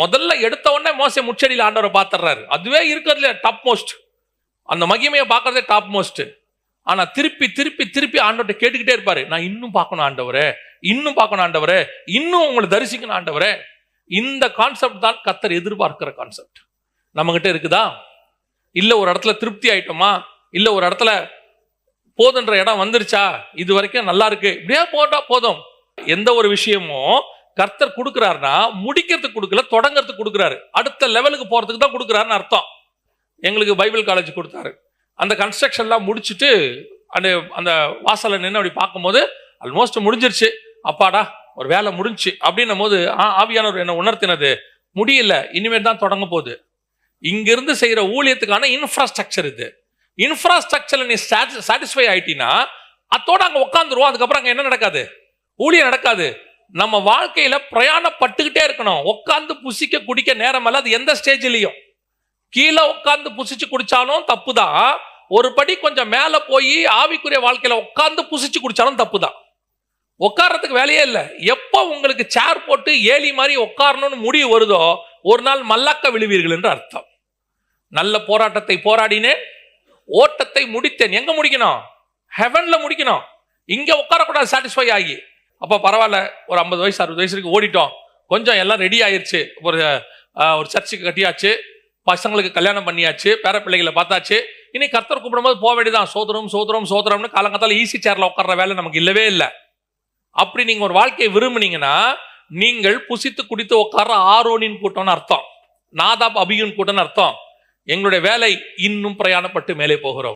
முதல்ல எடுத்த உடனே மோசை முச்சடியில் ஆண்டவரை பார்த்துடுறாரு அதுவே இருக்கிறதுல டாப் மோஸ்ட் அந்த மகிமையை பார்க்கறதே டாப் மோஸ்ட் ஆனால் திருப்பி திருப்பி திருப்பி ஆண்டவர்கிட்ட கேட்டுக்கிட்டே இருப்பாரு. நான் இன்னும் பார்க்கணும் ஆண்டவரே இன்னும் பார்க்கணும் ஆண்டவரே இன்னும் உங்களை தரிசிக்கணும் ஆண்டவரே. இந்த கான்செப்ட் தான் கத்தர் எதிர்பார்க்கிற கான்செப்ட் நம்மகிட்ட இருக்குதா? இல்லை ஒரு இடத்துல திருப்தி ஆயிட்டோமா? இல்லை ஒரு இடத்துல போதுன்ற இடம் வந்துருச்சா? இது வரைக்கும் நல்லா இருக்கு. இப்படியே போட்டா போதும். எந்த ஒரு விஷயமும் கர்த்தர் கொடுக்குறாருன்னா முடிக்கிறதுக்கு கொடுக்கல தொடங்கிறதுக்கு கொடுக்குறாரு. அடுத்த லெவலுக்கு போகிறதுக்கு தான் கொடுக்குறாருன்னு அர்த்தம். எங்களுக்கு பைபிள் காலேஜ் கொடுத்தாரு. அந்த கன்ஸ்ட்ரக்ஷன்லாம் முடிச்சுட்டு அந்த அந்த வாசலை நின்று அப்படி பார்க்கும்போது ஆல்மோஸ்ட் முடிஞ்சிருச்சு. அப்பாடா ஒரு வேலை முடிஞ்சுச்சு அப்படின்னும் போது ஆ, ஆவியானவர் என்ன உணர்த்தினது முடியல இனிமேல் தான் தொடங்க போகுது. இங்கிருந்து செய்கிற ஊழியத்துக்கான இன்ஃப்ராஸ்ட்ரக்சர் இது. இன்ஃப்ராஸ்ட்ரக்சரில் நீ சாட்டிஸ்ஃபை ஆயிட்டீன்னா அத்தோடு அங்கே உட்காந்துருவோம் அதுக்கப்புறம் அங்கே என்ன நடக்காது? ஊழியம் நடக்காது. நம்ம வாழ்க்கையில பிரயாணப்பட்டுக்கிட்டே இருக்கணும். உட்காந்து புசிக்க குடிக்க நேரம் அல்ல அது எந்த ஸ்டேஜ்லயும். கீழே உட்காந்து புசிச்சு குடிச்சாலும் தப்பு தான் ஒரு படி கொஞ்சம் மேல போய் ஆவிக்குரிய வாழ்க்கையில உட்காந்து புசிச்சு குடிச்சாலும் தப்பு தான் உட்கார்றதுக்கு வேலையே இல்லை. எப்போ உங்களுக்கு சேர் போட்டு ஏலி மாதிரி உட்காரணும்னு முடிவு வருதோ ஒரு நாள் மல்லாக்க விழுவீர்கள் என்று அர்த்தம். நல்ல போராட்டத்தை போராடினேன். ஓட்டத்தை முடித்தேன். எங்க முடிக்கணும்? ஹெவன்ல முடிக்கணும். இங்க உட்காரக்கூடாது சாட்டிஸ்ஃபை ஆகி. அப்போ பரவாயில்ல ஒரு ஐம்பது வயசு அறுபது வயசுக்கு ஓடிட்டோம். கொஞ்சம் எல்லாம் ரெடி ஆயிடுச்சு ஒரு ஒரு சர்ச்சுக்கு கட்டியாச்சு. பசங்களுக்கு கல்யாணம் பண்ணியாச்சு. பேர பிள்ளைகளை பார்த்தாச்சு. இனி கர்த்தர் கூப்பிடும்போது போக வேண்டியதான் சோதரம் சோதரம் சோதரம்னு காலங்காத்தால ஈஸி சேர்ல உட்கார்ற வேலை நமக்கு இல்லவே இல்லை. அப்படி நீங்க ஒரு வாழ்க்கையை விரும்புனீங்கன்னா நீங்கள் புசித்து குடித்து உட்கார்ற ஆரோனின் கூட்டம்னு அர்த்தம். நாதாப் அபியின் கூட்டம்னு அர்த்தம். எங்களுடைய வேலை இன்னும் பிரயாணப்பட்டு மேலே போகிறோம்.